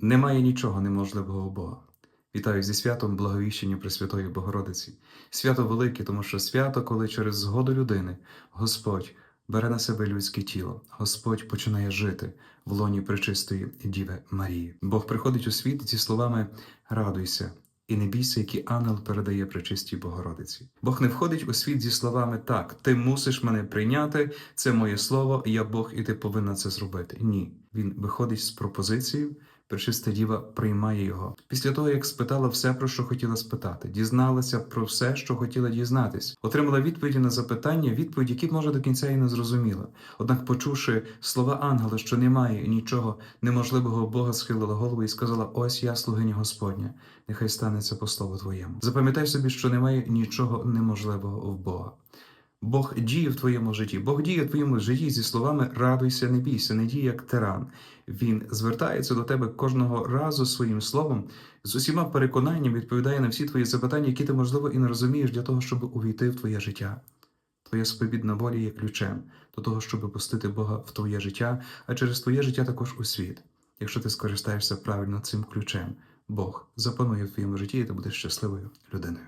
Немає нічого неможливого Бога. Вітаю зі святом Благовіщення Пресвятої Богородиці. Свято велике, тому що свято, коли через згоду людини Господь бере на себе людське тіло, Господь починає жити в лоні пречистої Діви Марії. Бог приходить у світ зі словами Радуйся. І не бійся, які ангел передає пречистій Богородиці. Бог не входить у світ зі словами так, ти мусиш мене прийняти, це моє слово, я Бог, і ти повинна це зробити. Ні. Він виходить з пропозицією, Пречиста діва приймає його. Після того, як спитала все, про що хотіла спитати, дізналася про все, що хотіла дізнатись, отримала відповіді на запитання, відповіді, які може до кінця і не зрозуміла. Однак, почувши слова ангела, що немає нічого неможливого, Бога схилила голову і сказала: Ось я, слугиня Господня, нехай станеться по слову Твоєму. Запам'ятай собі, що немає нічого неможливого в Бога. Бог діє в твоєму житті. Бог діє в твоєму житті зі словами радуйся, не бійся, не дій як тиран. Він звертається до тебе кожного разу своїм словом, з усіма переконаннями відповідає на всі твої запитання, які ти, можливо, і не розумієш для того, щоб увійти в твоє життя. Твоя сповідна воля є ключем до того, щоб пустити Бога в твоє життя, а через твоє життя також у світ. Якщо ти скористаєшся правильно цим ключем, Бог запанує в твоєму житті, і ти будеш щасливою людиною.